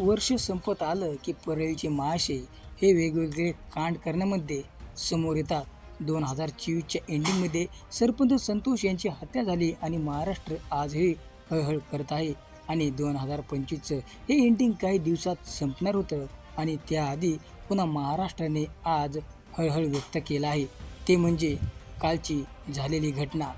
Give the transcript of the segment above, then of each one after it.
वर्ष संपत आलं की परळीचे महाशय हे वेगवेगळे कांड करण्यामध्ये समोर येतात. दोन हजार चोवीसच्या एंडिंगमध्ये सरपंच संतोष यांची हत्या झाली आणि महाराष्ट्र आजही हळहळ करत आहे. आणि दोन हजार पंचवीसचं हे एंडिंग काही दिवसात संपणार होतं आणि त्याआधी पुन्हा महाराष्ट्राने आज हळहळ व्यक्त केला आहे. ते म्हणजे कालची झालेली घटना.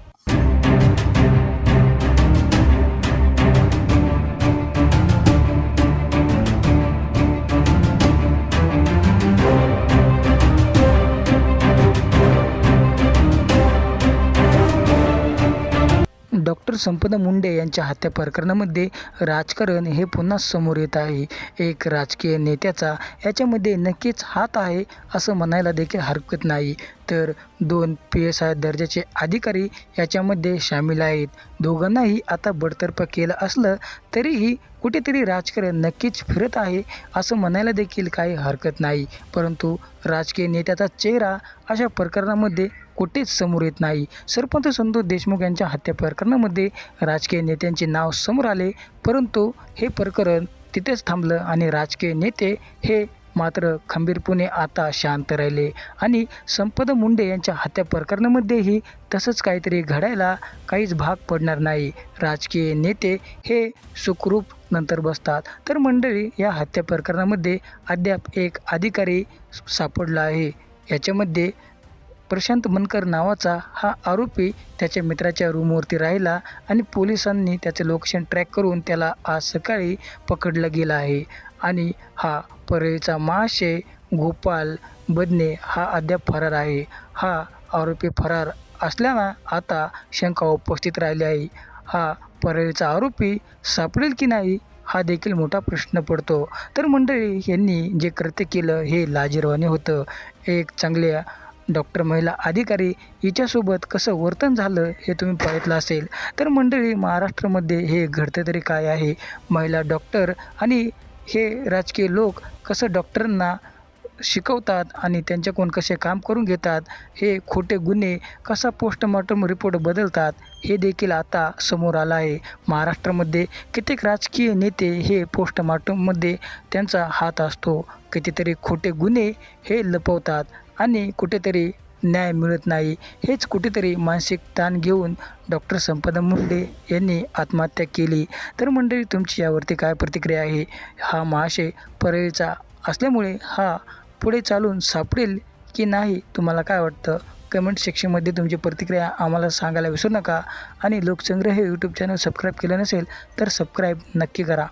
डॉक्टर संपदा मुंडे यांच्या हत्या प्रकरणामध्ये राजकारण हे पुन्हा समोर येत आहे. एक राजकीय नेत्याचा याच्यामध्ये नक्कीच हात आहे असं म्हणायला देखील हरकत नाही. तर दोन पी एस आय दर्जाचे अधिकारी याच्यामध्ये सामील आहेत. दोघांनाही आता बडतर्फ केलं असलं तरीही कुठेतरी राजकारण नक्कीच फिरत आहे असं म्हणायला देखील काही हरकत नाही. परंतु राजकीय नेत्याचा चेहरा अशा प्रकरणामध्ये कुठेच समोर येत नाही. सरपंच संतोष देशमुख यांच्या हत्या प्रकरणामध्ये राजकीय नेत्यांचे नाव समोर आले परंतु हे प्रकरण तिथेच थांबलं आणि राजकीय नेते हे मात्र खंबीरपणे आता शांत राहिले. आणि संपद मुंडे यांच्या हत्या प्रकरणामध्येही तसंच काहीतरी घडायला काहीच भाग पडणार नाही. राजकीय नेते हे सुखरूप नंतर बसतात. तर मंडळी या हत्या प्रकरणामध्ये अद्याप एक अधिकारी सापडला आहे. याच्यामध्ये प्रशांत मनकर नावाचा हा आरोपी त्याच्या मित्राच्या रूमवरती राहिला आणि पोलिसांनी त्याचे लोकेशन ट्रॅक करून त्याला आज सकाळी पकडलं गेलं आहे. आणि हा परळीचा महाशय गोपाल बदने हा अद्याप फरार आहे. हा आरोपी फरार असल्यानं आता शंका उपस्थित राहिली आहे. हा परळीचा आरोपी सापडेल की नाही हा देखील मोठा प्रश्न पडतो. तर मंडळी यांनी जे कृत्य केलं हे लाजीरवाने होतं. एक चांगल्या डॉक्टर महिला अधिकारी हिच्यासोबत कसं वर्तन झालं हे तुम्ही पाहितलं असेल. तर मंडळी महाराष्ट्रामध्ये हे घडतं तरी काय आहे? महिला डॉक्टर आणि हे राजकीय लोक कसं डॉक्टरांना शिकवतात आणि त्यांच्याकडून कसे काम करून घेतात हे खोटे गुन्हे कसा पोस्टमॉर्टम रिपोर्ट बदलतात हे देखील आता समोर आलं आहे. महाराष्ट्रामध्ये कित्येक राजकीय नेते हे पोस्टमॉर्टममध्ये त्यांचा हात असतो. कितीतरी खोटे गुन्हे हे लपवतात आणि कुठेतरी न्याय मिळत नाही. हेच कुठेतरी मानसिक ताण घेऊन डॉक्टर संपदा मुंडे यांनी आत्महत्या केली. तर मंडळी तुमची यावरती काय प्रतिक्रिया आहे? हा महाशय परळीचा असल्यामुळे हा पुढे चालून सापडेल की नाही तुम्हाला काय वाटतं? कमेंट सेक्शनमध्ये तुमची प्रतिक्रिया आम्हाला सांगायला विसरू नका. आणि लोकसंग्रह हे यूट्यूब चॅनल सबस्क्राईब केलं नसेल तर सबस्क्राईब नक्की करा.